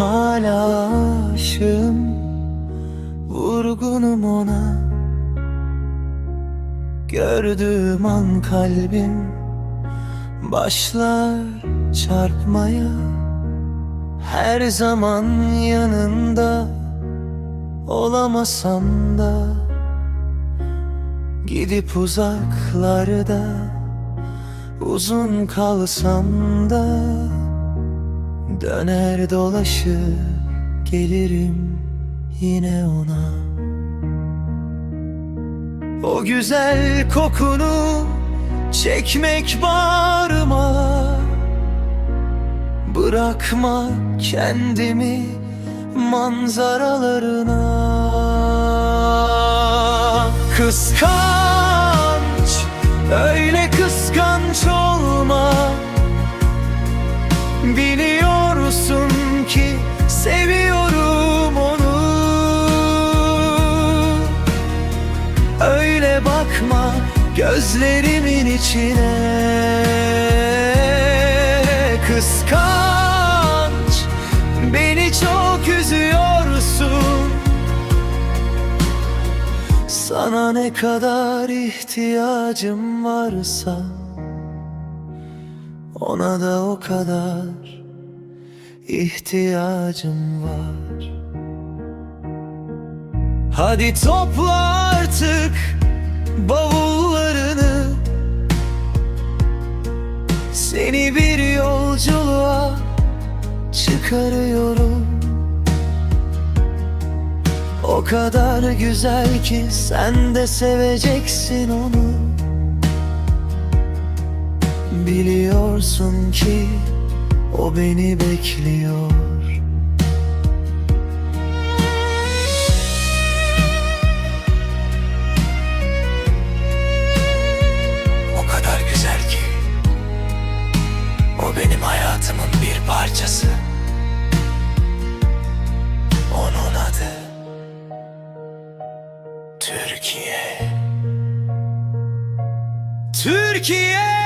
Hala aşığım Vurgunum ona. Gördüğüm an kalbim Başlar çarpmaya. Her zaman yanında Olamasam da Gidip uzaklarda Uzun kalsam da Döner dolaşır gelirim yine ona. O güzel kokunu çekmek bağrıma. Bırakma kendimi manzaralarına. Kıskanç, gözlerimin içine Kıskanç beni çok üzüyorsun. Sana ne kadar ihtiyacım varsa ona da o kadar ihtiyacım var. Hadi topla artık bavullarını. Seni bir yolculuğa çıkarıyorum. O kadar güzel ki sen de seveceksin onu. Biliyorsun ki o beni bekliyor Türkiye. Türkiye